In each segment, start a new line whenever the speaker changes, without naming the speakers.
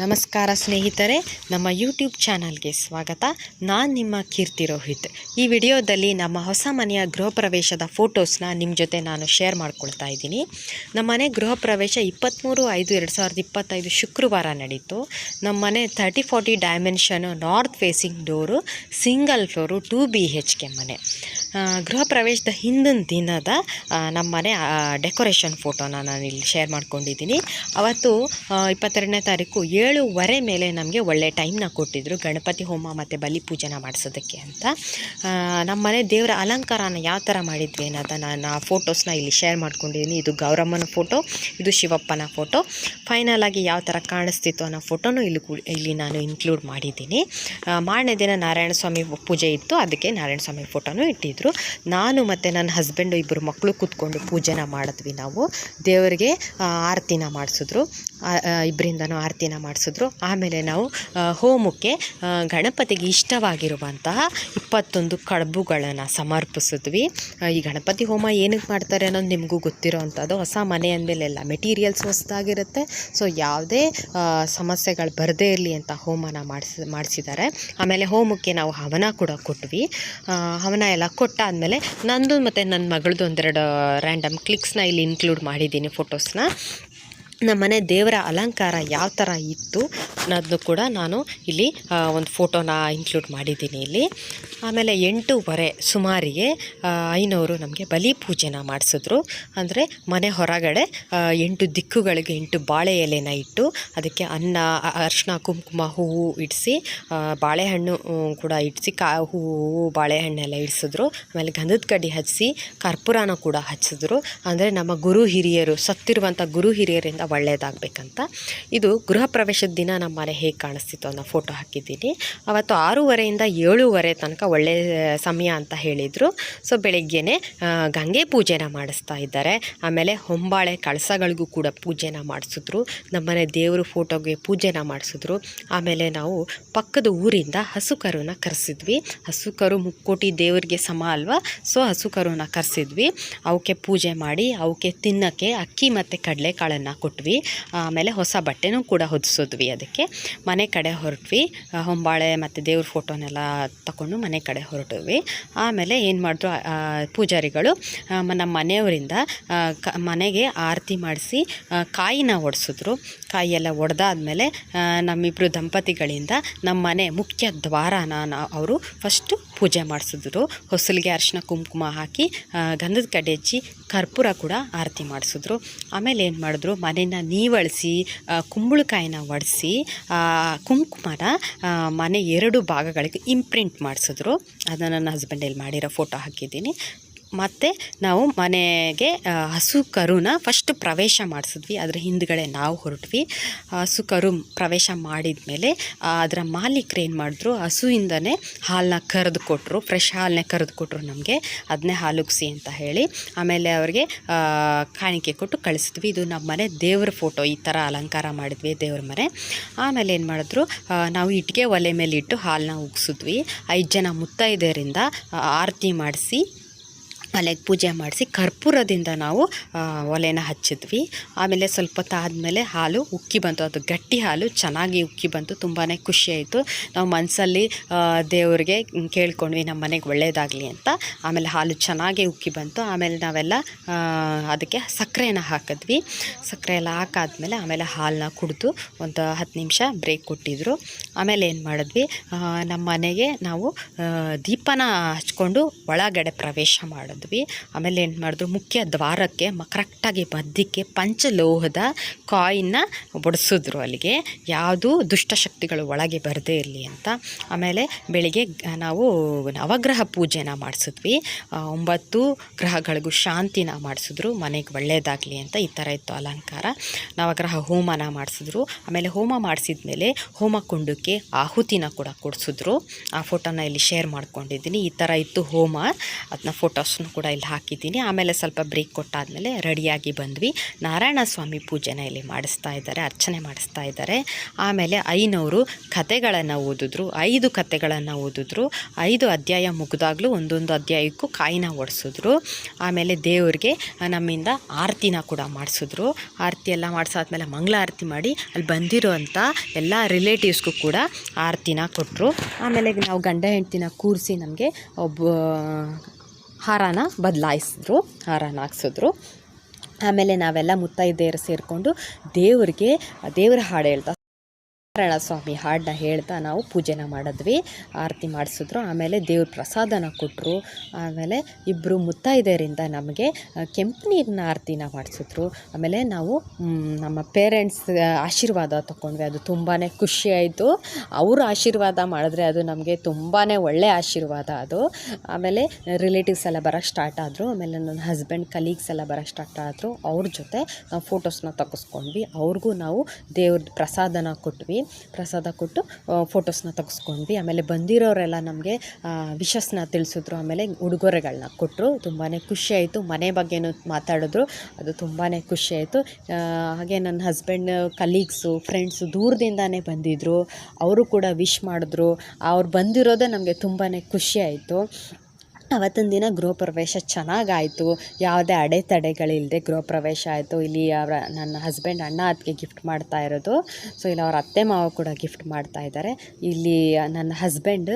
ನಮಸ್ಕಾರ ಸ್ನೇಹಿತರೆ, ನಮ್ಮ ಯೂಟ್ಯೂಬ್ ಚಾನಲ್ಗೆ ಸ್ವಾಗತ. ನಾನು ನಿಮ್ಮ ಕೀರ್ತಿ ರೋಹಿತ್. ಈ ವಿಡಿಯೋದಲ್ಲಿ ನಮ್ಮ ಹೊಸ ಮನೆಯ ಗೃಹ ಪ್ರವೇಶದ ಫೋಟೋಸ್ನ ನಿಮ್ಮ ಜೊತೆ ನಾನು ಶೇರ್ ಮಾಡ್ಕೊಳ್ತಾ ಇದ್ದೀನಿ. ನಮ್ಮ ಮನೆ ಗೃಹ ಪ್ರವೇಶ ಇಪ್ಪತ್ತ್ಮೂರು ಐದು ಎರಡು ಸಾವಿರದ ಇಪ್ಪತ್ತೈದು ಶುಕ್ರವಾರ ನಡೀತು. ನಮ್ಮ ಮನೆ thirty forty dimension north facing door single floor two B H K ಮನೆ. ಗೃಹ ಪ್ರವೇಶದ ಹಿಂದಿನ ದಿನದ ನಮ್ಮ ಮನೆ ಡೆಕೋರೇಷನ್ ಫೋಟೋನ ನಾನು ಇಲ್ಲಿ ಶೇರ್ ಮಾಡ್ಕೊಂಡಿದ್ದೀನಿ. ಅವತ್ತು ಇಪ್ಪತ್ತೆರಡನೇ ತಾರೀಕು ಏಳುವರೆ ಮೇಲೆ ನಮಗೆ ಒಳ್ಳೆ ಟೈಮ್ನ ಕೊಟ್ಟಿದ್ದರು ಗಣಪತಿ ಹೋಮ ಮತ್ತು ಬಲಿ ಪೂಜೆನ ಮಾಡಿಸೋದಕ್ಕೆ ಅಂತ. ನಮ್ಮ ಮನೆ ದೇವರ ಅಲಂಕಾರನ ಯಾವ ಥರ ಮಾಡಿದ್ವಿ ಅನ್ನೋದ ನಾನು ಆ ಫೋಟೋಸ್ನ ಇಲ್ಲಿ ಶೇರ್ ಮಾಡ್ಕೊಂಡಿದ್ದೀನಿ ಇದು ಗೌರಮ್ಮನ ಫೋಟೋ ಇದು ಶಿವಪ್ಪನ ಫೋಟೋ ಫೈನಲ್ ಆಗಿ ಯಾವ ಥರ ಕಾಣಿಸ್ತಿತ್ತು ಅನ್ನೋ ಫೋಟೋನು ಇಲ್ಲಿ ಇಲ್ಲಿ ನಾನು ಇನ್ಕ್ಲೂಡ್ ಮಾಡಿದ್ದೀನಿ. ಮಾರನೇ ದಿನ ನಾರಾಯಣ ಸ್ವಾಮಿ ಪೂಜೆ ಇತ್ತು. ಅದಕ್ಕೆ ನಾರಾಯಣ ಸ್ವಾಮಿ ಫೋಟೋನು ಇಟ್ಟಿದ್ರು. ನಾನು ಮತ್ತು ನನ್ನ ಹಸ್ಬೆಂಡು ಇಬ್ಬರು ಮಕ್ಕಳು ಕೂತ್ಕೊಂಡು ಪೂಜೆನ ಮಾಡಿದ್ವಿ ನಾವು. ದೇವರಿಗೆ ಆರತಿನ ಮಾಡಿಸಿದ್ರು. ಇಬ್ಬರಿಂದನೂ ಆರತಿನ ಮಾಡಿಸಿದ್ರು. ಆಮೇಲೆ ನಾವು ಹೋಮಕ್ಕೆ ಗಣಪತಿಗೆ ಇಷ್ಟವಾಗಿರುವಂತಹ ಇಪ್ಪತ್ತೊಂದು ಕಡುಬುಗಳನ್ನು ಸಮರ್ಪಿಸಿದ್ವಿ. ಈ ಗಣಪತಿ ಹೋಮ ಏನಕ್ಕೆ ಮಾಡ್ತಾರೆ ಅನ್ನೋದು ನಿಮಗೂ ಗೊತ್ತಿರೋ ಅಂಥದ್ದು ಹೊಸ ಮನೆ ಅಂದಮೇಲೆಲ್ಲ ಮೆಟೀರಿಯಲ್ಸ್ ಹೊಸದಾಗಿರುತ್ತೆ. ಸೊ ಯಾವುದೇ ಸಮಸ್ಯೆಗಳು ಬರದೇ ಇರಲಿ ಅಂತ ಹೋಮನ ಮಾಡಿಸಿ, ಮಾಡಿಸಿದ್ದಾರೆ. ಆಮೇಲೆ ಹೋಮಕ್ಕೆ ನಾವು ಹವನ ಕೂಡ ಕೊಟ್ವಿ. ಹವನ ಎಲ್ಲ ಕೊಟ್ಟಾದಮೇಲೆ ನಂದು ಮತ್ತು ನನ್ನ ಮಗಳದ್ದು ಒಂದೆರಡು ರ್ಯಾಂಡಮ್ ಕ್ಲಿಕ್ಸ್ನ ಇಲ್ಲಿ ಇನ್ಕ್ಲೂಡ್ ಮಾಡಿದ್ದೀನಿ ಫೋಟೋಸ್ನ ನಮ್ಮ ಮನೆ ದೇವರ ಅಲಂಕಾರ ಯಾವ ಥರ ಇತ್ತು ಅನ್ನೋದನ್ನು ಕೂಡ ನಾನು ಇಲ್ಲಿ ಒಂದು ಫೋಟೋನ ಇನ್ಕ್ಲೂಡ್ ಮಾಡಿದ್ದೀನಿ ಇಲ್ಲಿ. ಆಮೇಲೆ ಎಂಟೂವರೆ ಸುಮಾರಿಗೆ ಐನವರು ನಮಗೆ ಬಲಿ ಪೂಜೆನ ಮಾಡಿಸಿದ್ರು. ಅಂದರೆ ಮನೆ ಹೊರಗಡೆ ಎಂಟು ದಿಕ್ಕುಗಳಿಗೆ ಎಂಟು ಬಾಳೆ ಎಲೆನ ಇಟ್ಟು ಅದಕ್ಕೆ ಅನ್ನ ಅರಿಶಿನ ಕುಂಕುಮ, ಹೂವು ಇಡಿಸಿ ಬಾಳೆಹಣ್ಣು ಕೂಡ ಇಡಿಸಿ, ಕಾ, ಹೂವು ಬಾಳೆಹಣ್ಣೆಲ್ಲ ಇಡಿಸಿದ್ರು. ಆಮೇಲೆ ಗಂಧದ ಕಡ್ಡಿ ಹಚ್ಚಿಸಿ ಕರ್ಪೂರನ ಕೂಡ ಹಚ್ಚಿದ್ರು ಅಂದರೆ ನಮ್ಮ ಗುರು ಹಿರಿಯರು ಸತ್ತಿರುವಂಥ ಗುರು ಹಿರಿಯರಿಂದ ಒಳ್ಳೆಯದಾಗಬೇಕಂತ ಇದು ಗೃಹ ಪ್ರವೇಶದ ದಿನ ನಮ್ಮ ಮನೆ ಹೇಗೆ ಕಾಣಿಸ್ತಿತ್ತು ಅನ್ನೋ ಫೋಟೋ ಹಾಕಿದ್ದೀನಿ. ಅವತ್ತು ಆರೂವರೆಯಿಂದ ಏಳೂವರೆ ತನಕ ಒಳ್ಳೆಯ ಸಮಯ ಅಂತ ಹೇಳಿದರು. ಸೊ ಬೆಳಗ್ಗೆನೆ ಗಂಗೆ ಪೂಜೆನ ಮಾಡಿಸ್ತಾ ಇದ್ದಾರೆ. ಆಮೇಲೆ ಹೊಂಬಾಳೆ ಕಳಸಗಳಿಗೂ ಕೂಡ ಪೂಜೆನ ಮಾಡಿಸಿದ್ರು. ನಮ್ಮನೆ ದೇವರು ಫೋಟೋಗೆ ಪೂಜೆನ ಮಾಡಿಸಿದ್ರು. ಆಮೇಲೆ ನಾವು ಪಕ್ಕದ ಊರಿಂದ ಹಸು ಕರೆಸಿದ್ವಿ. ಹಸು ಕರು ಮುಕ್ಕೋಟಿ ದೇವರಿಗೆ ಸಮ ಅಲ್ವಾ? ಸೊ ಹಸು ಕರೆಸಿದ್ವಿ. ಅವಕ್ಕೆ ಪೂಜೆ ಮಾಡಿ, ಅವಕ್ಕೆ ತಿನ್ನೋಕ್ಕೆ ಅಕ್ಕಿ ಮತ್ತು ಕಡಲೆಕಾಳನ್ನು ಕೊಟ್ವಿ. ಆಮೇಲೆ ಹೊಸ ಬಟ್ಟೆನೂ ಕೂಡ ಹೊದಿಸಿದ್ವಿ ಅದಕ್ಕೆ. ಮನೆ ಕಡೆ ಹೊರಟ್ವಿ. ಹೊಂಬಾಳೆ ಮತ್ತು ದೇವ್ರ ಫೋಟೋನೆಲ್ಲ ತಗೊಂಡು ಮನೆ ಕಡೆ ಹೊರಟ್ವಿ ಆಮೇಲೆ ಏನು ಮಾಡಿದ್ರು ಪೂಜಾರಿಗಳು ನಮ್ಮ ಮನೆಯವರಿಂದ ಕ, ಮನೆಗೆ ಆರತಿ ಮಾಡಿಸಿ ಕಾಯಿನ ಒಡಿಸಿದ್ರು. ಕಾಯಿಯೆಲ್ಲ ಒಡೆದಾದ್ಮೇಲೆ ನಮ್ಮಿಬ್ಬರು ದಂಪತಿಗಳಿಂದ ನಮ್ಮ ಮನೆ ಮುಖ್ಯ ದ್ವಾರನ ಅವರು ಫಸ್ಟು ಪೂಜೆ ಮಾಡಿಸಿದ್ರು. ಹೊಸಲಿಗೆ ಅರಿಶಿನ ಕುಂಕುಮ ಹಾಕಿ ಗಂಧದ ಕಡ್ಡೆ ಹಚ್ಚಿ ಕರ್ಪೂರ ಕೂಡ ಆರತಿ ಮಾಡಿಸಿದ್ರು. ಆಮೇಲೆ ಏನು ಮಾಡಿದ್ರು, ಮನೆನ ನೀವಳಿಸಿ ಕುಂಬಳಕಾಯಿನ ಒಡಿಸಿ ಕುಂಕುಮನ ಮನೆ ಎರಡು ಭಾಗಗಳಿಗೆ ಇಂಪ್ರಿಂಟ್ ಮಾಡಿಸಿದ್ರು. ಅದನ್ನು ನನ್ನ ಹಸ್ಬೆಂಡಲ್ಲಿ ಮಾಡಿರೋ ಫೋಟೋ ಹಾಕಿದ್ದೀನಿ. ಮತ್ತು ನಾವು ಮನೆಗೆ ಹಸು ಕರುನ ಫಸ್ಟ್ ಪ್ರವೇಶ ಮಾಡಿಸಿದ್ವಿ. ಅದರ ಹಿಂದ್ಗಡೆ ನಾವು ಹೊರಟ್ವಿ. ಹಸು ಕರು ಪ್ರವೇಶ ಮಾಡಿದ ಮೇಲೆ ಅದರ ಮಾಲೀಕರು ಏನು ಮಾಡಿದ್ರು, ಹಸುವಿಂದನೇ ಹಾಲನ್ನ ಕರೆದು ಕೊಟ್ಟರು ಫ್ರೆಶ್ ಹಾಲನ್ನೇ ಕರೆದು ಕೊಟ್ಟರು ನಮಗೆ. ಅದನ್ನೇ ಹಾಲುಗ್ಸಿ ಅಂತ ಹೇಳಿ, ಆಮೇಲೆ ಅವ್ರಿಗೆ ಕಾಣಿಕೆ ಕೊಟ್ಟು ಕಳಿಸಿದ್ವಿ. ಇದು ನಮ್ಮ ಮನೆ ದೇವ್ರ ಫೋಟೋ, ಈ ಥರ ಅಲಂಕಾರ ಮಾಡಿದ್ವಿ ದೇವ್ರ ಮನೆ. ಆಮೇಲೆ ಏನು ಮಾಡಿದ್ರು ನಾವು ಇಟ್ಟಿಗೆ ಒಲೆ ಮೇಲೆ ಇಟ್ಟು ಹಾಲನ್ನ ಉಗ್ಸಿದ್ವಿ. ಐದು ಜನ ಮುತ್ತೈದೆಯರಿಂದ ಆರತಿ ಮಾಡಿಸಿ ಒಲೆಗೆ ಪೂಜೆ ಮಾಡಿಸಿ ಕರ್ಪೂರದಿಂದ ನಾವು ಒಲೆನ ಹಚ್ಚಿದ್ವಿ. ಆಮೇಲೆ ಸ್ವಲ್ಪ ಹೊತ್ತಾದಮೇಲೆ ಹಾಲು ಉಕ್ಕಿ ಬಂತು. ಅದು ಗಟ್ಟಿ ಹಾಲು, ಚೆನ್ನಾಗಿ ಉಕ್ಕಿ ಬಂತು. ತುಂಬಾ ಖುಷಿ ಆಯಿತು. ನಾವು ಮನಸ್ಸಲ್ಲಿ ದೇವ್ರಿಗೆ ಕೇಳ್ಕೊಂಡ್ವಿ, ನಮ್ಮ ಮನೆಗೆ ಒಳ್ಳೆಯದಾಗಲಿ ಅಂತ. ಆಮೇಲೆ ಹಾಲು ಚೆನ್ನಾಗಿ ಉಕ್ಕಿ ಬಂತು. ಆಮೇಲೆ ನಾವೆಲ್ಲ ಅದಕ್ಕೆ ಸಕ್ಕರೆನ ಹಾಕಿದ್ವಿ. ಸಕ್ಕರೆ ಎಲ್ಲ ಹಾಕಾದ್ಮೇಲೆ ಆಮೇಲೆ ಹಾಲನ್ನ ಕುಡಿದು ಒಂದು ಹತ್ತು ನಿಮಿಷ ಬ್ರೇಕ್ ಕೊಟ್ಟಿದ್ರು. ಆಮೇಲೆ ಏನು ಮಾಡಿದ್ವಿ ನಮ್ಮ ಮನೆಗೆ ನಾವು ದೀಪನ ಹಚ್ಕೊಂಡು ಒಳಗಡೆ ಪ್ರವೇಶ ಮಾಡಿದ್ವಿ. ಆಮೇಲೆ ಏನು ಮಾಡಿದ್ರು, ಮುಖ್ಯ ದ್ವಾರಕ್ಕೆ ಕರೆಕ್ಟಾಗಿ ಮಧ್ಯಕ್ಕೆ ಪಂಚಲೋಹದ ಕಾಯಿನ್ನ ಬಡಿಸಿದ್ರು ಅಲ್ಲಿಗೆ. ಯಾವುದು ದುಷ್ಟಶಕ್ತಿಗಳು ಒಳಗೆ ಬರದೇ ಇರಲಿ ಅಂತ. ಆಮೇಲೆ ಬೆಳಿಗ್ಗೆ ನಾವು ನವಗ್ರಹ ಪೂಜೆನ ಮಾಡಿಸಿದ್ವಿ. ಒಂಬತ್ತು ಗ್ರಹಗಳಿಗೂ ಶಾಂತಿನ ಮಾಡಿಸಿದ್ರು. ಮನೆಗೆ ಒಳ್ಳೆಯದಾಗಲಿ ಅಂತ ಈ ಥರ ಇತ್ತು ಅಲಂಕಾರ. ನವಗ್ರಹ ಹೋಮನ ಮಾಡಿಸಿದ್ರು. ಆಮೇಲೆ ಹೋಮ ಮಾಡಿಸಿದ ಮೇಲೆ ಹೋಮ ಕುಂಡಕ್ಕೆ ಆಹುತಿನ ಕೂಡ ಕೊಡಿಸಿದ್ರು. ಆ ಫೋಟೋನ ಇಲ್ಲಿ ಶೇರ್ ಮಾಡ್ಕೊಂಡಿದ್ದೀನಿ. ಈ ಥರ ಇತ್ತು ಹೋಮ. ಅದನ್ನ ಫೋಟೋಸ್ನು ಕೂಡ ಇಲ್ಲಿ ಹಾಕಿದ್ದೀನಿ. ಆಮೇಲೆ ಸ್ವಲ್ಪ ಬ್ರೇಕ್ ಕೊಟ್ಟಾದಮೇಲೆ ರೆಡಿಯಾಗಿ ಬಂದ್ವಿ. ನಾರಾಯಣ ಸ್ವಾಮಿ ಪೂಜೆನ ಇಲ್ಲಿ ಮಾಡಿಸ್ತಾ ಇದ್ದಾರೆ, ಅರ್ಚನೆ ಮಾಡಿಸ್ತಾ ಇದ್ದಾರೆ. ಆಮೇಲೆ ಐನವರು ಕತೆಗಳನ್ನು ಓದಿದ್ರು, ಐದು ಕತೆಗಳನ್ನು ಓದಿದ್ರು, ಐದು ಅಧ್ಯಾಯ ಮುಗಿದಾಗಲೂ ಒಂದೊಂದು ಅಧ್ಯಾಯಕ್ಕೂ ಕಾಯಿನ ಓಡಿಸಿದ್ರು ಆಮೇಲೆ ದೇವ್ರಿಗೆ ನಮ್ಮಿಂದ ಆರತಿನ ಕೂಡ ಮಾಡಿಸಿದ್ರು. ಆರತಿ ಎಲ್ಲ ಮಾಡಿಸಾದ್ಮೇಲೆ ಮಂಗಳ ಆರತಿ ಮಾಡಿ ಅಲ್ಲಿ ಬಂದಿರೋವಂಥ ಎಲ್ಲ ರಿಲೇಟಿವ್ಸ್ಗೂ ಕೂಡ ಆರತಿನ ಕೊಟ್ಟರು ಆಮೇಲೆ ನಾವು ಗಂಡ ಹೆಂಡ್ತಿನ ಕೂರಿಸಿ ನಮಗೆ ಒಬ್ಬ ಹಾರನ ಬದಲಾಯಿಸಿದ್ರು ಹಾರನ ಹಾಕ್ಸಿದ್ರು. ಆಮೇಲೆ ನಾವೆಲ್ಲ ಮುತ್ತೈದೆಯರು ಸೇರಿಕೊಂಡು ದೇವರಿಗೆ ದೇವ್ರ ಹಾಡು ಹೇಳ್ತಾ ಸ್ವಾಮಿ ಹಾಡನ್ನ ಹೇಳ್ತಾ ನಾವು ಪೂಜೆನ ಮಾಡಿದ್ವಿ, ಆರತಿ ಮಾಡಿಸಿದ್ರು, ಆಮೇಲೆ ದೇವ್ರ ಪ್ರಸಾದನ ಕೊಟ್ಟರು ಆಮೇಲೆ ಇಬ್ಬರು ಮುತ್ತೈದೆಯರಿಂದ ನಮಗೆ ಕೆಂಪು ನೀರಿನ ಆರತಿನ ಮಾಡಿಸಿದ್ರು. ಆಮೇಲೆ ನಾವು ನಮ್ಮ ಪೇರೆಂಟ್ಸ್ ಆಶೀರ್ವಾದ ತೊಗೊಂಡ್ವಿ ಅದು ತುಂಬಾ ಖುಷಿಯಾಯಿತು ಅವರು ಆಶೀರ್ವಾದ ಮಾಡಿದ್ರೆ ಅದು ನಮಗೆ ತುಂಬಾ ಒಳ್ಳೆಯ ಆಶೀರ್ವಾದ ಅದು. ಆಮೇಲೆ ರಿಲೇಟಿವ್ಸ್ ಎಲ್ಲ ಬರೋಕ್ಕೆ ಸ್ಟಾರ್ಟ್ ಆದರು. ಆಮೇಲೆ ನನ್ನ ಹಸ್ಬೆಂಡ್ ಕಲೀಗ್ಸ್ ಎಲ್ಲ ಬರೋಕ್ಕೆ ಸ್ಟಾರ್ಟ್ ಆದರು. ಅವ್ರ ಜೊತೆ ನಾವು ಫೋಟೋಸ್ನ ತೆಗೆಸ್ಕೊಂಡ್ವಿ. ಅವ್ರಿಗೂ ನಾವು ದೇವ್ರ ಪ್ರಸಾದನ ಕೊಟ್ವಿ. ಪ್ರಸಾದ ಕೊಟ್ಟು ಫೋಟೋಸ್ನ ತೆಗೆಸ್ಕೊಂಡ್ವಿ. ಆಮೇಲೆ ಬಂದಿರೋರೆಲ್ಲ ನಮಗೆ ವಿಶಸ್ನ ತಿಳಿಸಿದ್ರು. ಆಮೇಲೆ ಉಡುಗೊರೆಗಳನ್ನ ಕೊಟ್ಟರು ತುಂಬಾ ಖುಷಿ ಆಯಿತು. ಮನೆ ಬಗ್ಗೆನೂ ಮಾತಾಡಿದ್ರು. ಅದು ತುಂಬಾ ಖುಷಿ ಆಯಿತು. ಹಾಗೆ ನನ್ನ ಹಸ್ಬೆಂಡ್ ಕಲೀಗ್ಸು ಫ್ರೆಂಡ್ಸು ದೂರದಿಂದನೇ ಬಂದಿದ್ದರು ಅವರು ಕೂಡ ವಿಶ್ ಮಾಡಿದ್ರು. ಅವ್ರು ಬಂದಿರೋದೇ ನಮಗೆ ತುಂಬಾ ಖುಷಿ ಆಯಿತು. ಅವತ್ತಿನ ದಿನ ಗೃಹಪ್ರವೇಶ ಚೆನ್ನಾಗಾಯಿತು. ಯಾವುದೇ ಅಡೆತಡೆಗಳಿಲ್ಲದೆ ಗೃಹ ಪ್ರವೇಶ ಆಯಿತು. ಇಲ್ಲಿ ಅವರ, ನನ್ನ ಹಸ್ಬೆಂಡ್ ಅಣ್ಣ ಅದಕ್ಕೆ ಗಿಫ್ಟ್ ಮಾಡ್ತಾ ಇರೋದು. ಸೊ ಇಲ್ಲಿ ಅವ್ರ ಅತ್ತೆ ಮಾವ ಕೂಡ ಗಿಫ್ಟ್ ಮಾಡ್ತಾ ಇದ್ದಾರೆ. ಇಲ್ಲಿ ನನ್ನ ಹಸ್ಬೆಂಡ್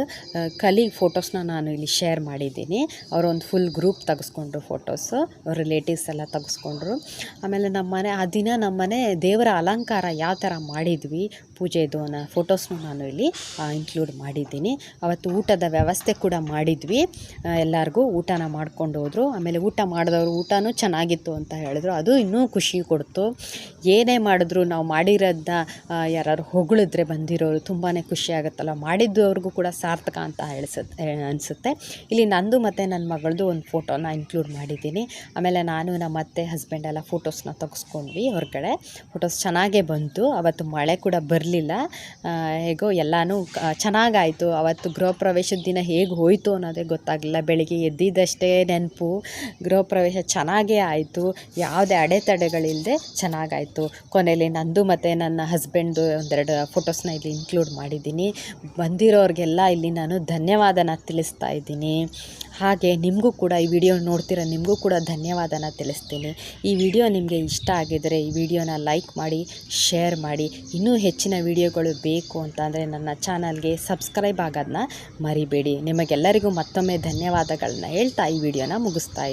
ಕಲೀಗ್ ಫೋಟೋಸ್ನ ನಾನು ಇಲ್ಲಿ ಶೇರ್ ಮಾಡಿದ್ದೀನಿ. ಅವರೊಂದು ಫುಲ್ ಗ್ರೂಪ್ ತೆಗೆಸ್ಕೊಂಡ್ರು ಫೋಟೋಸು ಅವ್ರ ರಿಲೇಟಿವ್ಸ್ ಎಲ್ಲ ತೆಗೆಸ್ಕೊಂಡ್ರು. ಆಮೇಲೆ ನಮ್ಮ ಮನೆ ಆ ದಿನ ನಮ್ಮ ಮನೆ ದೇವರ ಅಲಂಕಾರ ಯಾವ ಥರ ಮಾಡಿದ್ವಿ ಪೂಜೆದು ಅನ್ನೋ ಫೋಟೋಸ್ನು ನಾನು ಇಲ್ಲಿ ಇನ್ಕ್ಲೂಡ್ ಮಾಡಿದ್ದೀನಿ. ಅವತ್ತು ಊಟದ ವ್ಯವಸ್ಥೆ ಕೂಡ ಮಾಡಿದ್ವಿ. ಎಲ್ಲರಿಗೂ ಊಟನ ಮಾಡ್ಕೊಂಡು ಹೋದರು. ಆಮೇಲೆ ಊಟ ಮಾಡಿದವರು ಊಟನೂ ಚೆನ್ನಾಗಿತ್ತು ಅಂತ ಹೇಳಿದ್ರು. ಅದು ಇನ್ನೂ ಖುಷಿ ಕೊಡ್ತು. ಏನೇ ಮಾಡಿದ್ರು ನಾವು ಮಾಡಿರೋದನ್ನ ಯಾರು ಹೊಗಳಿದ್ರೆ ಬಂದಿರೋರು ತುಂಬಾ ಖುಷಿ ಆಗುತ್ತಲ್ಲ. ಮಾಡಿದ್ದವ್ರಿಗೂ ಕೂಡ ಸಾರ್ಥಕ ಅಂತ ಅನಿಸುತ್ತೆ. ಇಲ್ಲಿ ನಂದು ಮತ್ತು ನನ್ನ ಮಗಳದು ಒಂದು ಫೋಟೋನ ಇನ್ಕ್ಲೂಡ್ ಮಾಡಿದ್ದೀನಿ. ಆಮೇಲೆ ನಾನು, ನಮ್ಮ ಅತ್ತೆ ಹಸ್ಬೆಂಡ್ ಎಲ್ಲ ಫೋಟೋಸ್ನ ತೆಗೆಸ್ಕೊಂಡ್ವಿ ಹೊರಗಡೆ. ಫೋಟೋಸ್ ಚೆನ್ನಾಗೇ ಬಂತು. ಅವತ್ತು ಮಳೆ ಕೂಡ ಬರಲಿಲ್ಲ. ಹೇಗೋ ಎಲ್ಲನೂ ಚೆನ್ನಾಗಾಯಿತು. ಅವತ್ತು ಗೃಹ ಪ್ರವೇಶದ ದಿನ ಹೇಗೆ ಹೋಯಿತು ಅನ್ನೋದೇ ಗೊತ್ತಾಗಲಿಲ್ಲ. ಬೆಳಿಗ್ಗೆ ಎದ್ದಿದ್ದಷ್ಟೇ ನೆನಪು. ಗೃಹ ಪ್ರವೇಶ ಚೆನ್ನಾಗೇ ಆಯಿತು. ಯಾವುದೇ ಅಡೆತಡೆಗಳಿಲ್ಲದೆ ಚೆನ್ನಾಗಾಯಿತು. ಕೊನೆಯಲ್ಲಿ ನಂದು ಮತ್ತು ನನ್ನ ಹಸ್ಬೆಂಡ್ದು ಒಂದೆರಡು ಫೋಟೋಸ್ನ ಇಲ್ಲಿ ಇನ್ಕ್ಲೂಡ್ ಮಾಡಿದ್ದೀನಿ. ಬಂದಿರೋರಿಗೆಲ್ಲ ಇಲ್ಲಿ ನಾನು ಧನ್ಯವಾದನ ತಿಳಿಸ್ತಾ ಇದ್ದೀನಿ. ಹಾಗೆ ನಿಮಗೂ ಕೂಡ ಈ ವಿಡಿಯೋ ನೋಡ್ತಿರೋ ನಿಮಗೂ ಕೂಡ ಧನ್ಯವಾದನ ತಿಳಿಸ್ತೀನಿ. ಈ ವಿಡಿಯೋ ನಿಮಗೆ ಇಷ್ಟ ಆಗಿದರೆ ಈ ವಿಡಿಯೋನ ಲೈಕ್ ಮಾಡಿ, ಶೇರ್ ಮಾಡಿ. ಇನ್ನೂ ಹೆಚ್ಚಿನ ವಿಡಿಯೋಗಳು ಬೇಕು ಅಂತಂದರೆ ನನ್ನ ಚಾನಲ್ಗೆ ಸಬ್ಸ್ಕ್ರೈಬ್ ಆಗೋದನ್ನ ಮರಿಬೇಡಿ. ನಿಮಗೆಲ್ಲರಿಗೂ ಮತ್ತೊಮ್ಮೆ ಧನ್ಯವಾದಗಳನ್ನ ಹೇಳ್ತಾ ಈ ವಿಡಿಯೋನ ಮುಗಿಸ್ತಾ